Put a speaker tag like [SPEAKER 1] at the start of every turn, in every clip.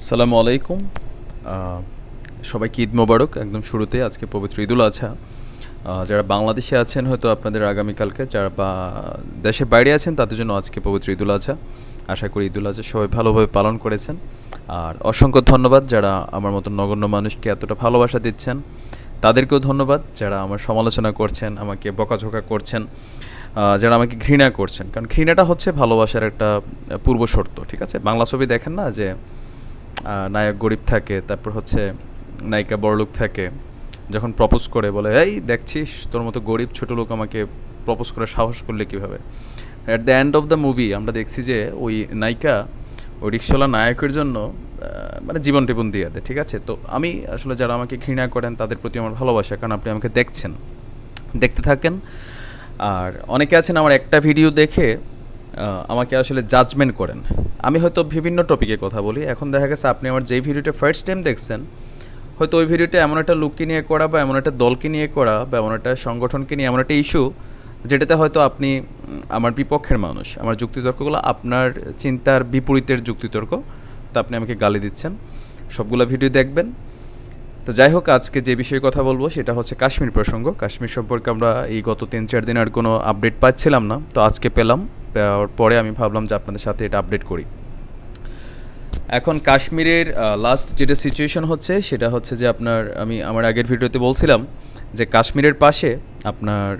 [SPEAKER 1] আসসালামু আলাইকুম। সবাইকে ঈদ মোবারক। একদম শুরুতে আজকে পবিত্র ঈদুল আহ, যারা বাংলাদেশে আছেন হয়তো আপনাদের আগামীকালকে যারা বা দেশের বাইরে আছেন তাদের জন্য আজকে পবিত্র ঈদুল আজহা। আশা করি ঈদুল আজহা সবাই ভালোভাবে পালন করেছেন। আর অসংখ্য ধন্যবাদ যারা আমার মতো নগণ্য মানুষকে এতটা ভালোবাসা দিচ্ছেন। তাদেরকেও ধন্যবাদ যারা আমার সমালোচনা করছেন আমাকে বকাঝোকা করছেন যারা আমাকে ঘৃণা করছেন। কারণ ঘৃণাটা হচ্ছে ভালোবাসার একটা পূর্ব শর্ত ঠিক আছে? বাংলা ছবি দেখেন না যে নায়ক গরিব থাকে, তারপর হচ্ছে নায়িকা বড়লোক থাকে, যখন প্রপোজ করে বলে, এই দেখছিস, তোর মতো গরিব ছোট লোক আমাকে প্রপোজ করে সাহস করলে কীভাবে? At the end of the movie আমরা দেখছি যে ওই নায়িকা, ওই রিক্সাওয়ালা নায়কের জন্য মানে জীবন টিপন দিয়ে দেয়, ঠিক আছে? তো আমি আসলে যারা আমাকে ঘৃণা করেন, তাদের প্রতি আমার ভালোবাসা, কারণ আপনি আমাকে দেখছেন, দেখতে থাকেন। আর অনেকে আছেন আমার একটা ভিডিও দেখে আমাকে আসলে জাজমেন্ট করেন। আমি হয়তো বিভিন্ন টপিকে কথা বলি। এখন দেখা গেছে আপনি আমার যেই ভিডিওটা ফার্স্ট টাইম দেখছেন, হয়তো ওই ভিডিওটা এমন একটা লুককে নিয়ে করা বা এমন একটা দলকে নিয়ে করা বা এমন একটা সংগঠনকে নিয়ে এমন একটা ইস্যু যেটাতে হয়তো আপনি আমার বিপক্ষের মানুষ, আমার যুক্তিতর্কগুলো আপনার চিন্তার বিপরীতের যুক্তিতর্ক, তো আপনি আমাকে গালি দিচ্ছেন। সবগুলো ভিডিও দেখবেন। তো যাই হোক, আজকে যে বিষয়ে কথা বলব সেটা হচ্ছে কাশ্মীর প্রসঙ্গ। কাশ্মীর সম্পর্কে আমরা এই গত তিন চার দিন আর কোনো আপডেট পাচ্ছিলাম না। তো আজকে পেলাম। পাওয়ার পরে আমি ভাবলাম যে আপনাদের সাথে এটা আপডেট করি। এখন কাশ্মীরের লাস্ট যেটা সিচুয়েশন হচ্ছে, সেটা হচ্ছে যে আপনার, আমি আমার আগের ভিডিওতে বলছিলাম যে কাশ্মীরের পাশে আপনার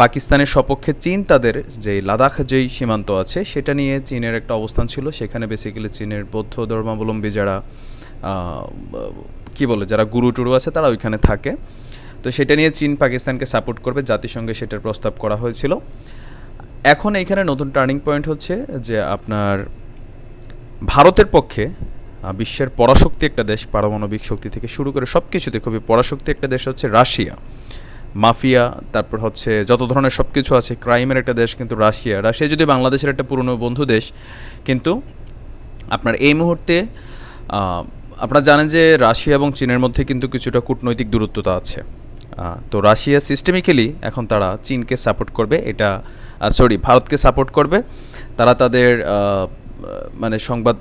[SPEAKER 1] পাকিস্তানের সপক্ষে চীন তাদের যে লাদাখ যেই সীমান্ত আছে, সেটা নিয়ে চীনের একটা অবস্থান ছিল। সেখানে বেসিক্যালি চীনের বৌদ্ধ ধর্মাবলম্বী যারা কি বলে, যারা গুরু টুরু আছে, তারা ওইখানে থাকে। তো সেটা নিয়ে চীন পাকিস্তানকে সাপোর্ট করবে। জাতিসংঘে সেটার প্রস্তাব করা হয়েছিল। এখন এইখানে নতুন টার্নিং পয়েন্ট হচ্ছে যে আপনার ভারতের পক্ষে বিশ্বের পরাশক্তি একটা দেশ, পারমাণবিক শক্তি থেকে শুরু করে সব কিছুতে খুবই পরাশক্তি একটা দেশ হচ্ছে রাশিয়া। মাফিয়া, তারপর হচ্ছে যত ধরনের সব কিছু আছে, ক্রাইমের একটা দেশ কিন্তু রাশিয়া। রাশিয়া যদি বাংলাদেশের একটা পুরনো বন্ধু দেশ, কিন্তু আপনার এই মুহূর্তে আপনারা জানেন যে রাশিয়া এবং চীনের মধ্যে কিন্তু কিছুটা কূটনৈতিক দূরত্বতা আছে। তো রাশিয়া সিস্টেমিক্যালি এখন তারা চীনকে সাপোর্ট করবে, এটা সরি ভারতকে সাপোর্ট করবে। তারা তাদের মানে সংবাদ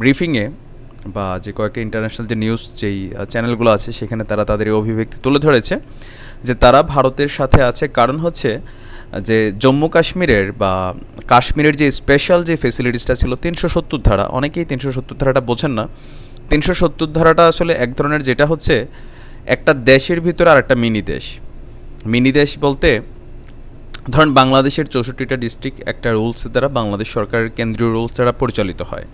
[SPEAKER 1] ব্রিফিংয়ে বা যে কয়েকটা ইন্টারন্যাশনাল যে নিউজ যেই চ্যানেলগুলো আছে, সেখানে তারা তাদের অভিব্যক্তি তুলে ধরেছে যে তারা ভারতের সাথে আছে। কারণ হচ্ছে, যে জম্মু কাশ্মীরের বা কাশ্মীরের যে স্পেশাল যে ফেসিলিটিসটা ছিল, তিনশো সত্তর ধারা, অনেকেই তিনশো সত্তর ধারাটা বোঝেন না। তিনশো সত্তর ধারাটা আসলে এক ধরনের যেটা হচ্ছে একটা দেশের ভিতরে আর একটা মিনি দেশ। মিনি দেশ বলতে, ধরেন বাংলাদেশের চৌষট্টিটা ডিস্ট্রিক্ট একটা রুলস দ্বারা বাংলাদেশ সরকারের কেন্দ্রীয় রুলস দ্বারা পরিচালিত হয়।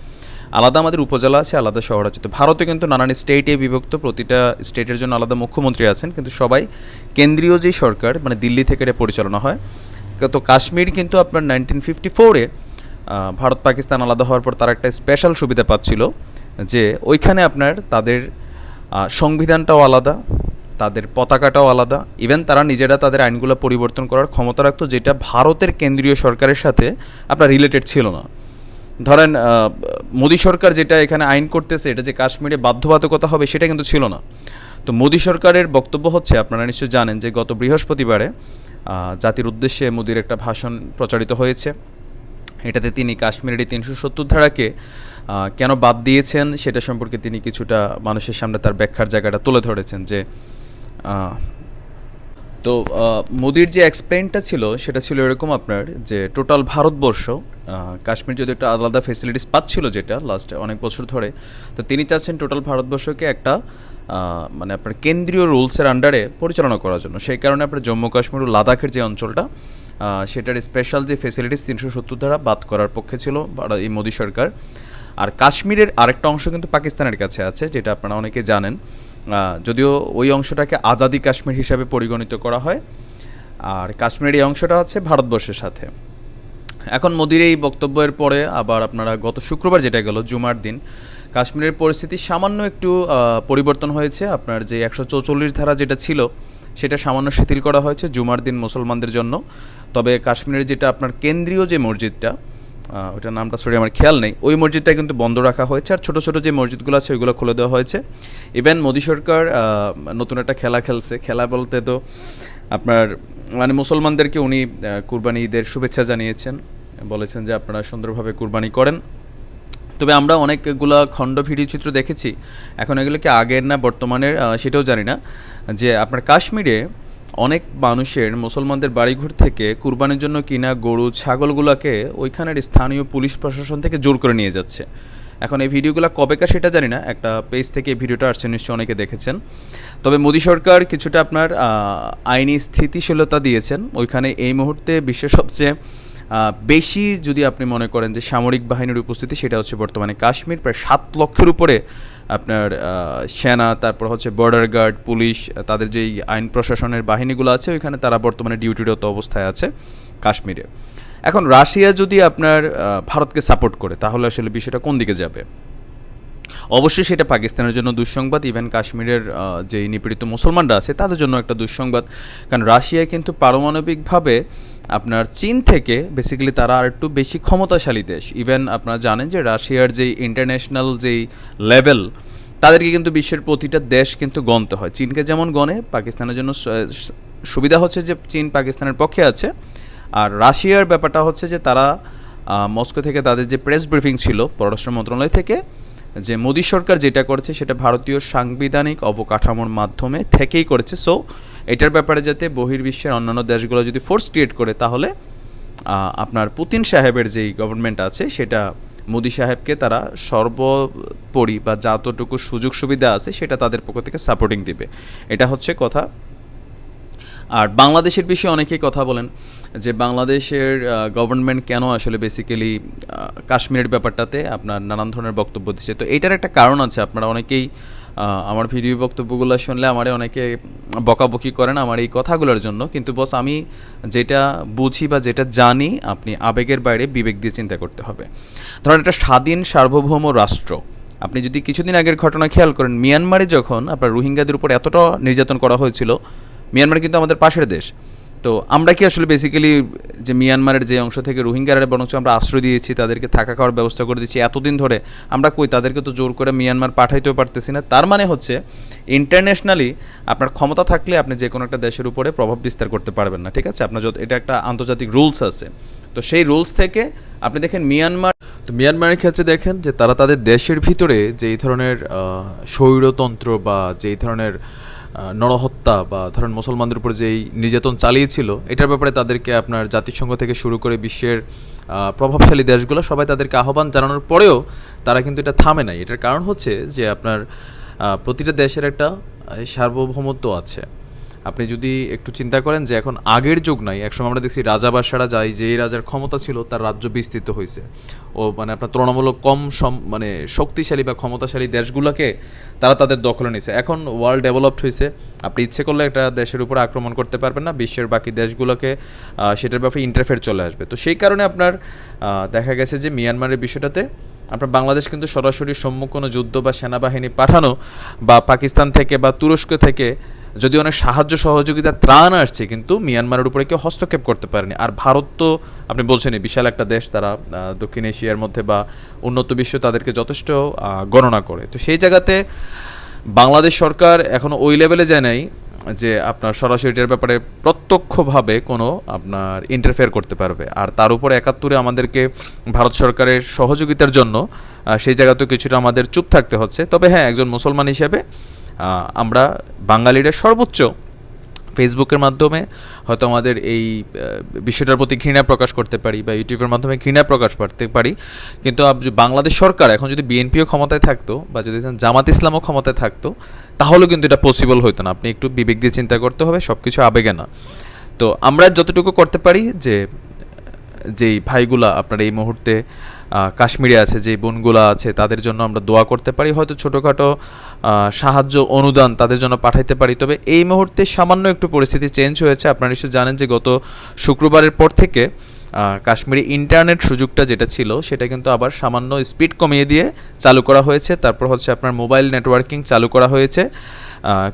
[SPEAKER 1] আলাদা আমাদের উপজেলা আছে, আলাদা শহর আছে। তো ভারতে কিন্তু নানান স্টেটে বিভক্ত, প্রতিটা স্টেটের জন্য আলাদা মুখ্যমন্ত্রী আছেন, কিন্তু সবাই কেন্দ্রীয় যেই সরকার মানে দিল্লি থেকে এটা পরিচালনা হয়। তো কাশ্মীর কিন্তু আপনার নাইনটিন ফিফটি ফোরে ভারত পাকিস্তান আলাদা হওয়ার পর তারা একটা স্পেশাল সুবিধা পাচ্ছিল, যে ওইখানে আপনার তাদের সংবিধানটাও আলাদা, তাদের পতাকাটাও আলাদা। ইভেন তারা নিজেরা তাদের আইনগুলো পরিবর্তন করার ক্ষমতা রাখতো, যেটা ভারতের কেন্দ্রীয় সরকারের সাথে আপনার রিলেটেড ছিল না। ধরেন মোদী সরকার যেটা এখানে আইন করতেছে, এটা যে কাশ্মীরে বাধ্যবাধকতা হবে, সেটা কিন্তু ছিল না। তো মোদী সরকারের বক্তব্য হচ্ছে, আপনারা নিশ্চয়ই জানেন যে গত বৃহস্পতিবারে জাতির উদ্দেশ্যে মোদির একটা ভাষণ প্রচারিত হয়েছে। এটাতে তিনি কাশ্মীরের তিনশো সত্তর ধারাকে কেন বাদ দিয়েছেন? সেটা সম্পর্কে তিনি কিছুটা মানুষের সামনে তার ব্যাখ্যার জায়গাটা তুলে ধরেছেন যে তো মোদির যে এক্সপ্লেনটা ছিল, সেটা ছিল এরকম আপনার যে টোটাল ভারতবর্ষ কাশ্মীর যদি একটা আলাদা ফেসিলিটিস পাচ্ছিল যেটা লাস্টে অনেক বছর ধরে, তো তিনি চাচ্ছেন টোটাল ভারতবর্ষকে একটা মানে আপনার কেন্দ্রীয় রুলসের আন্ডারে পরিচালনা করার জন্য। সেই কারণে আপনার জম্মু কাশ্মীর ও লাদাখের যে অঞ্চলটা সেটার স্পেশাল যে ফেসিলিটিস তিনশো সত্তর দ্বারা বাদ করার পক্ষে ছিল এই মোদী সরকার। আর কাশ্মীরের আরেকটা অংশ কিন্তু পাকিস্তানের কাছে আছে, যেটা আপনারা অনেকে জানেন। যদিও ওই অংশটাকে আজাদি কাশ্মীর হিসাবে পরিগণিত করা হয়, আর কাশ্মীরের এই অংশটা আছে ভারতবর্ষের সাথে। এখন মোদির এই বক্তব্যের পরে আবার আপনারা গত শুক্রবার যেটা গেল, জুমার দিন, কাশ্মীরের পরিস্থিতি সামান্য একটু পরিবর্তন হয়েছে। আপনার যে একশো চৌচল্লিশ ধারা যেটা ছিল, সেটা সামান্য শিথিল করা হয়েছে জুমার দিন মুসলমানদের জন্য। তবে কাশ্মীরের যেটা আপনার কেন্দ্রীয় যে মসজিদটা ওটার নামটা সরি আমার খেয়াল নেই। ওই মসজিদটা কিন্তু বন্ধ রাখা হয়েছে, আর ছোটো ছোটো যে মসজিদগুলো আছে, ওইগুলো খুলে দেওয়া হয়েছে। ইভেন মোদী সরকার নতুন একটা খেলা খেলছে। খেলা বলতে তো আপনার মানে মুসলমানদেরকে উনি কুরবানি ঈদের শুভেচ্ছা জানিয়েছেন। বলেছেন যে আপনারা সুন্দরভাবে কুরবানি করেন। তবে আমরা অনেকগুলা খণ্ড ভিডিও চিত্র দেখেছি। এখন এগুলো কি আগের না বর্তমানের সেটাও জানি না। যে আপনার কাশ্মীরে অনেক মানুষের মুসলমানদের বাড়িঘর থেকে কুরবানির জন্য কিনা গরু, ছাগলগুলোকে ওইখানের স্থানীয় পুলিশ প্রশাসন থেকে জোর করে নিয়ে যাচ্ছে। এখন এই ভিডিওগুলো কবেকার সেটা জানি না, একটা পেজ থেকে ভিডিওটা আসছে, নিশ্চয়ই অনেকে দেখেছেন। তবে মোদী সরকার কিছুটা আপনার আইনি স্থিতিশীলতা দিয়েছেন। ওইখানে এই মুহূর্তে বিশ্বের সবচেয়ে বেশি যদি আপনি মনে করেন যে সামরিক বাহিনীর উপস্থিতি, সেটা হচ্ছে বর্তমানে কাশ্মীর। প্রায় সাত লক্ষের উপরে আপনার সেনা, তারপর হচ্ছে বর্ডার গার্ড পুলিশ তাদের যেই আইন প্রশাসনের বাহিনীগুলো আছে, ওইখানে তারা বর্তমানে ডিউটিরত অবস্থায় আছে কাশ্মীরে। এখন রাশিয়া যদি আপনার ভারতকে সাপোর্ট করে, তাহলে আসলে বিষয়টা কোন দিকে যাবে? অবশ্যই সেটা পাকিস্তানের জন্য দুঃসংবাদ। ইভেন কাশ্মীরের যে নিপীড়িত মুসলমানরা আছে, তাদের জন্য একটা দুঃসংবাদ। কারণ রাশিয়া কিন্তু পারমাণবিকভাবে আপনার চীন থেকে বেসিক্যালি তারা আর একটু বেশি ক্ষমতাশালী দেশ। ইভেন আপনারা জানেন যে রাশিয়ার যেই ইন্টারন্যাশনাল যেই লেভেল তাদেরকে কিন্তু বিশ্বের প্রতিটা দেশ কিন্তু গণতে হয়। চীনকে যেমন গণে, পাকিস্তানের জন্য সুবিধা হচ্ছে যে চীন পাকিস্তানের পক্ষে আছে। আর রাশিয়ার ব্যাপারটা হচ্ছে যে তারা মস্কো থেকে তাদের যে প্রেস ব্রিফিং ছিল, পররাষ্ট্র মন্ত্রণালয় থেকে যে মোদী সরকার যেটা করেছে সেটা ভারতীয় সাংবিধানিক অবকাঠামোর মাধ্যমে থেকেই করেছে। সো এটার ব্যাপারে যাতে বহির্বিশ্বের অন্যান্য দেশগুলো যদি ফোর্স ক্রিয়েট করে, তাহলে আপনার পুতিন সাহেবের যেই গভর্নমেন্ট আছে, সেটা মোদী সাহেবকে তারা সর্বোপরি বা যতটুকু সুযোগ সুবিধা আছে, সেটা তাদের পক্ষ থেকে সাপোর্টিং দিবে। এটা হচ্ছে কথা। আর বাংলাদেশের বিষয়ে অনেকেই কথা বলেন। যে বাংলাদেশের গভর্নমেন্ট কেন আসলে বেসিক্যালি কাশ্মীরের ব্যাপারটাতে আপনার নানান ধরনের বক্তব্য দিচ্ছে? তো এটার একটা কারণ আছে। আপনারা অনেকেই আমার ভিডিও বক্তব্যগুলো শুনলে আমারে অনেকে বকাবকি করেন আমার এই কথাগুলোর জন্য। কিন্তু বস আমি যেটা বুঝি বা যেটা জানি, আপনি আবেগের বাইরে বিবেক দিয়ে চিন্তা করতে হবে। ধরেন একটা স্বাধীন সার্বভৌম রাষ্ট্র। আপনি যদি কিছুদিন আগের ঘটনা খেয়াল করেন, মিয়ানমারে যখন আপনার রোহিঙ্গাদের উপর এতটা নির্যাতন করা হয়েছিল, মিয়ানমার কিন্তু আমাদের পাশের দেশ। তো আমরা কি আসলে বেসিক্যালি যে মিয়ানমারের যে অংশ থেকে রোহিঙ্গারা বরঞ্চ আমরা আশ্রয় দিয়েছি, তাদেরকে থাকা খাওয়ার ব্যবস্থা করে দিচ্ছি এতদিন ধরে আমরা কই তাদেরকে তো জোর করে মিয়ানমার পাঠাইতেও পারতেছি না। তার মানে হচ্ছে ইন্টারন্যাশনালি আপনার ক্ষমতা থাকলে আপনি যে কোনো একটা দেশের উপরে প্রভাব বিস্তার করতে পারবেন না, ঠিক আছে? আপনার যত এটা একটা আন্তর্জাতিক রুলস আছে। তো সেই রুলস থেকে আপনি দেখেন মিয়ানমার তো মিয়ানমারের ক্ষেত্রে দেখেন যে তারা তাদের দেশের ভিতরে যেই ধরনের স্বৈরতন্ত্র বা যেই ধরনের নরহত্যা বা ধরেন মুসলমানদের উপর যেই নির্যাতন চালিয়েছিল, এটার ব্যাপারে তাদেরকে আপনার জাতিসংঘ থেকে শুরু করে বিশ্বের প্রভাবশালী দেশগুলো সবাই তাদেরকে আহ্বান জানানোর পরেও তারা কিন্তু এটা থামে নাই। এটার কারণ হচ্ছে যে আপনার প্রতিটা দেশের একটা সার্বভৌমত্ব আছে। আপনি যদি একটু চিন্তা করেন যে এখন আগের যুগ নাই, একসময় আমরা দেখছি রাজা বাসারা যাই যেই রাজার ক্ষমতা ছিল, তার রাজ্য বিস্তৃত হয়েছে ও মানে আপনার তুলনামূলক কম সম মানে শক্তিশালী বা ক্ষমতাশালী দেশগুলোকে তারা তাদের দখলে নিয়েছে এখন ওয়ার্ল্ড ডেভেলপড হয়েছে আপনি ইচ্ছে করলে একটা দেশের উপর আক্রমণ করতে পারবেন না, বিশ্বের বাকি দেশগুলোকে সেটার ব্যাপারে ইন্টারফেয়ার চলে আসবে। তো সেই কারণে আপনার দেখা গেছে যে মিয়ানমারের বিষয়টাতে আপনার বাংলাদেশ কিন্তু সরাসরি সম্মুখ কোনো যুদ্ধ বা সেনাবাহিনী পাঠানো বা পাকিস্তান থেকে বা তুরস্ক থেকে যদি অনেক সাহায্য সহযোগিতা ত্রাণ আসছে, কিন্তু মিয়ানমারের উপরে কেউ হস্তক্ষেপ করতে পারেনি। আর ভারত তো, আপনি বলছেনই, বিশাল একটা দেশ, তারা দক্ষিণ এশিয়ার মধ্যে বা উন্নত বিশ্ব তাদেরকে যথেষ্ট গণনা করে। তো সেই জায়গাতে বাংলাদেশ সরকার এখনও ওই লেভেলে যায় নাই যে আপনার সরাসরি এটার ব্যাপারে প্রত্যক্ষভাবে কোনো আপনার ইন্টারফেয়ার করতে পারবে। আর তার উপরে একাত্তরে আমাদেরকে ভারত সরকারের সহযোগিতার জন্য সেই জায়গাতেও কিছুটা আমাদের চুপ থাকতে হচ্ছে। তবে হ্যাঁ একজন মুসলমান হিসেবে আমরা বাঙালিরা সর্বোচ্চ ফেসবুকের মাধ্যমে হয়তো আমাদের এই বিষয়টার প্রতি ঘৃণা প্রকাশ করতে পারি বা ইউটিউবের মাধ্যমে ঘৃণা প্রকাশ করতে পারি। কিন্তু বাংলাদেশ সরকার এখন যদি বিএনপিও ক্ষমতায় থাকতো বা যদি জামাত ইসলামও ক্ষমতায় থাকতো, তাহলেও কিন্তু এটা পসিবল হতো না। আপনি একটু বিবেক দিয়ে চিন্তা করতে হবে সব কিছু আবেগে না। তো আমরা যতটুকু করতে পারি যে, যেই ভাইগুলা আপনার এই মুহূর্তে কাশ্মীরে আছে, যে বোনগুলা আছে, তাদের জন্য আমরা দোয়া করতে পারি। হয়তো ছোটোখাটো সাহায্য অনুদান তাদের জন্য পাঠাইতে পারি। তবে এই মুহূর্তে সামান্য একটু পরিস্থিতি চেঞ্জ হয়েছে। আপনারা নিশ্চয়ই জানেন যে গত শুক্রবারের পর থেকে কাশ্মীরে ইন্টারনেট সুযোগটা যেটা ছিল, সেটা কিন্তু আবার সামান্য স্পিড কমিয়ে দিয়ে চালু করা হয়েছে। তারপর হচ্ছে আপনার মোবাইল নেটওয়ার্কিং চালু করা হয়েছে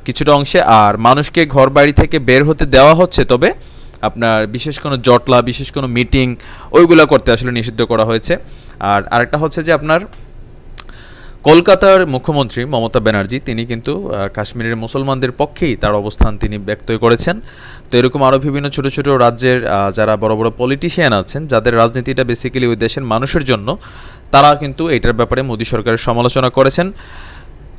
[SPEAKER 1] কিছুটা অংশে। আর মানুষকে ঘর বাড়ি থেকে বের হতে দেওয়া হচ্ছে, তবে আপনার বিশেষ কোনো জটলা, বিশেষ কোনো মিটিং ওইগুলো করতে আসলে নিষিদ্ধ করা হয়েছে। আর আরেকটা হচ্ছে যে আপনার কলকাতার মুখ্যমন্ত্রী মমতা ব্যানার্জি, তিনি কিন্তু কাশ্মীরের মুসলমানদের পক্ষেই তার অবস্থান তিনি ব্যক্ত করেছেন। তো এরকম আরও বিভিন্ন ছোট ছোট রাজ্যের যারা বড় বড় পলিটিশিয়ান আছেন, যাদের রাজনীতিটা বেসিক্যালি ওই দেশের মানুষের জন্য, তারা কিন্তু এটার ব্যাপারে মোদী সরকারের সমালোচনা করেছেন।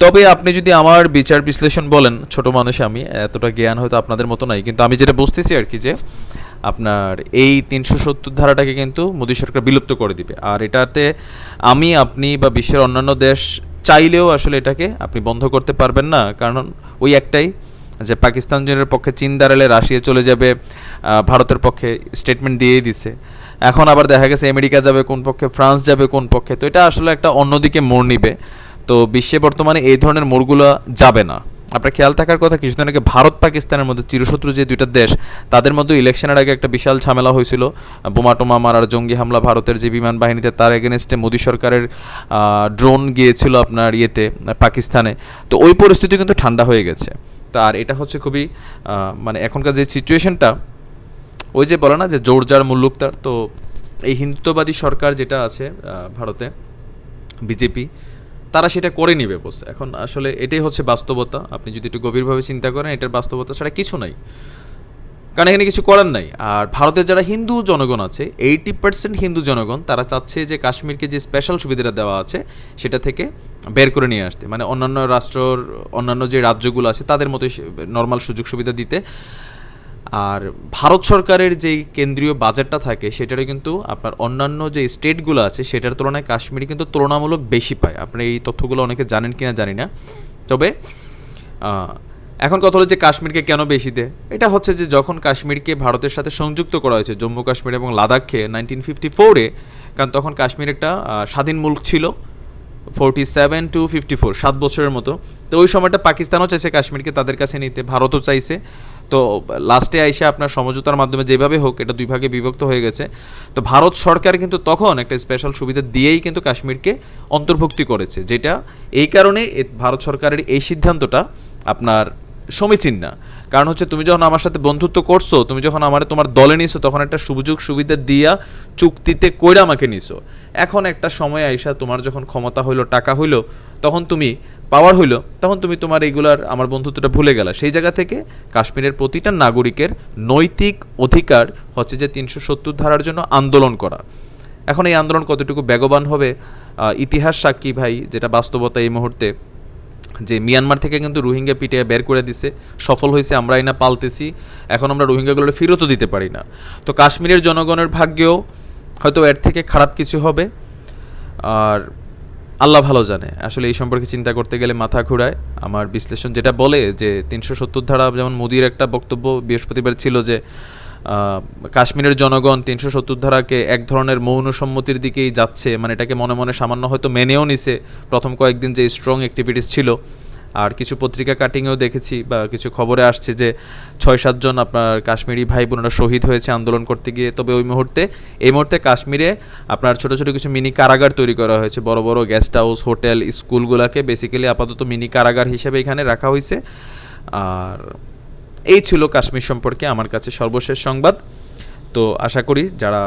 [SPEAKER 1] তবে আপনি যদি আমার বিচার বিশ্লেষণ বলেন, ছোট মানুষ আমি, এতটা জ্ঞান হয়তো আপনাদের মতো নাই, কিন্তু আমি যেটা বুঝতেছি আর কি যে আপনার এই তিনশো সত্তর ধারাটাকে কিন্তু মোদী সরকার বিলুপ্ত করে দিবে। আর এটাতে আমি, আপনি বা বিশ্বের অন্যান্য দেশ চাইলেও আসলে এটাকে আপনি বন্ধ করতে পারবেন না। কারণ ওই একটাই, যে পাকিস্তান জনের পক্ষে চীন দাঁড়ালে রাশিয়া চলে যাবে ভারতের পক্ষে স্টেটমেন্ট দিয়েই দিছে। এখন আবার দেখা গেছে আমেরিকা যাবে কোন পক্ষে, ফ্রান্স যাবে কোন পক্ষে। তো এটা আসলে একটা অন্যদিকে মোড় নিবে। তো বিশ্বে বর্তমানে এই ধরনের মোড়গুলো যাবে না। আপনার খেয়াল থাকার কথা, কিছুদিন আগে ভারত, পাকিস্তানের মধ্যে চিরশত্রু যে দুইটা দেশ, তাদের মধ্যে ইলেকশনের আগে একটা বিশাল ঝামেলা হয়েছিল। বোমা টোমা মারার, জঙ্গি হামলা, ভারতের যে বিমান বাহিনীতে তার এগেনস্টে মোদী সরকারের ড্রোন গিয়েছিল আপনার ইয়েতে পাকিস্তানে। তো ওই পরিস্থিতি কিন্তু ঠান্ডা হয়ে গেছে। তো আর এটা হচ্ছে খুবই মানে এখনকার যে সিচুয়েশনটা ওই যে বলে না যে জোর যার মুল্লুক তার তো এই হিন্দুত্ববাদী সরকার যেটা আছে ভারতে, বিজেপি তারা সেটা করে নিবে বস এখন আসলে এটাই হচ্ছে বাস্তবতা। আপনি যদি একটু গভীরভাবে চিন্তা করেন, এটার বাস্তবতা ছাড়া কিছু নাই। কারণ এখানে কিছু করার নাই। আর ভারতের যারা হিন্দু জনগণ আছে এইটি পার্সেন্ট হিন্দু জনগণ তারা চাচ্ছে যে কাশ্মীরকে যে স্পেশাল সুবিধাটা দেওয়া আছে, সেটা থেকে বের করে নিয়ে আসতে। মানে অন্যান্য রাষ্ট্রর, অন্যান্য যে রাজ্যগুলো আছে, তাদের মতোই নর্মাল সুযোগ সুবিধা দিতে আর ভারত সরকারের যেই কেন্দ্রীয় বাজেটটা থাকে, সেটারও কিন্তু আপনার অন্যান্য যে স্টেটগুলো আছে, সেটার তুলনায় কাশ্মীরি কিন্তু তুলনামূলক বেশি পায়। আপনি এই তথ্যগুলো অনেকে জানেন কিনা জানি না। তবে এখন কথা হলো যে কাশ্মীরকে কেন বেশি দেয়? এটা হচ্ছে যে যখন কাশ্মীরকে ভারতের সাথে সংযুক্ত করা হয়েছে, জম্মু কাশ্মীর এবং লাদাখকে নাইনটিন ফিফটি ফোরে কারণ তখন কাশ্মীর একটা স্বাধীন মুল্ক ছিল forty seven to fifty four সাত বছরের মতো। তো ওই সময়টা পাকিস্তানও চাইছে কাশ্মীরকে তাদের কাছে নিতে, ভারতও চাইছে। তো লাস্টে আইসে আপনার সমঝোতার মাধ্যমে যেভাবে হোক এটা দুই ভাগে বিভক্ত হয়ে গেছে। তো ভারত সরকার কিন্তু তখন একটা স্পেশাল সুবিধা দিয়েই কিন্তু কাশ্মীরকে অন্তর্ভুক্তি করেছে, যেটা এই কারণে ভারত সরকারের এই সিদ্ধান্তটা আপনার সমীচীন না। কারণ হচ্ছে তুমি যখন আমার সাথে বন্ধুত্ব করছ, তুমি যখন আমার তোমার দলে নিছো, তখন একটা সুযোগ সুবিধা দিয়া চুক্তিতে কইরা আমাকে নিছো। এখন একটা সময় আইসা তোমার যখন ক্ষমতা হইল, টাকা হইল, তখন তুমি পাওয়ার হইল, তখন তুমি তোমার এইগুলার আমার বন্ধুত্বটা ভুলে গেলা। সেই জায়গা থেকে কাশ্মীরের প্রতিটা নাগরিকের নৈতিক অধিকার হচ্ছে যে তিনশো সত্তর ধারার জন্য আন্দোলন করা। এখন এই আন্দোলন কতটুকু বেগবান হবে ইতিহাস সাক্ষী ভাই, যেটা বাস্তবতা এই মুহূর্তে, যে মিয়ানমার থেকে কিন্তু রোহিঙ্গা পিটিয়ে বের করে দিছে, সফল হয়েছে আমরা না, পালতেছি, এখন আমরা রোহিঙ্গাগুলো ফেরতও দিতে পারি না। তো কাশ্মীরের জনগণের ভাগ্যেও হয়তো এর থেকে খারাপ কিছু হবে, আর আল্লাহ ভালো জানে। আসলে এই সম্পর্কে চিন্তা করতে গেলে মাথা ঘুরায়। আমার বিশ্লেষণ যেটা বলে যে তিনশো সত্তর ধারা যেমন মোদির একটা বক্তব্য বৃহস্পতিবার ছিল যে কাশ্মীরের জনগণ তিনশো সত্তর ধারাকে এক ধরনের মৌন সম্মতির দিকেই যাচ্ছে। মানে এটাকে মনে মনে সামান্য হয়তো মেনেও নিছে। প্রথম কয়েকদিন যে স্ট্রং অ্যাক্টিভিটিস ছিল। আর কিছু পত্রিকা কাটিংয়েও দেখেছি বা কিছু খবরে আসছে যে ছয় সাতজন আপনার কাশ্মীরি ভাই বোনেরা শহীদ হয়েছে আন্দোলন করতে গিয়ে। তবে ওই মুহূর্তে, এই মুহূর্তে কাশ্মীরে আপনার ছোট ছোট কিছু মিনি কারাগার তৈরি করা হয়েছে। বড় বড় গেস্ট হাউস হোটেল স্কুলগুলোকে বেসিক্যালি আপাতত মিনি কারাগার হিসেবে এখানে রাখা হয়েছে। আর এই ছিল কাশ্মীর সম্পর্কে আমার কাছে সর্বশেষ সংবাদ। তো আশা করি যারা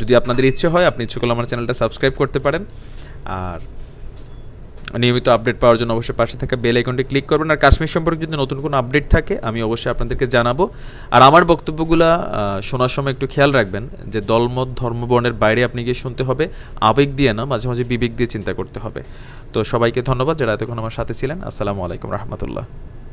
[SPEAKER 1] যদি আপনাদের ইচ্ছে হয়, আপনি ইচ্ছে করলে আমার চ্যানেলটা সাবস্ক্রাইব করতে পারেন। আর নিয়মিত আপডেট পাওয়ার জন্য অবশ্যই পাশে থাকা বেল আইকনটি ক্লিক করবেন। আর কাশ্মীর সম্পর্কে যদি নতুন কোনো আপডেট থাকে, আমি অবশ্যই আপনাদেরকে জানাব। আর আমার বক্তব্যগুলো শোনার সময় একটু খেয়াল রাখবেন যে দলমত, ধর্মবর্ণের বাইরে আপনি গিয়ে শুনতে হবে। আবেগ দিয়ে না, মাঝে মাঝে বিবেক দিয়ে চিন্তা করতে হবে। তো সবাইকে ধন্যবাদ যারা এতক্ষণ আমার সাথে ছিলেন। আসসালামু আলাইকুম রহমতুল্লাহ।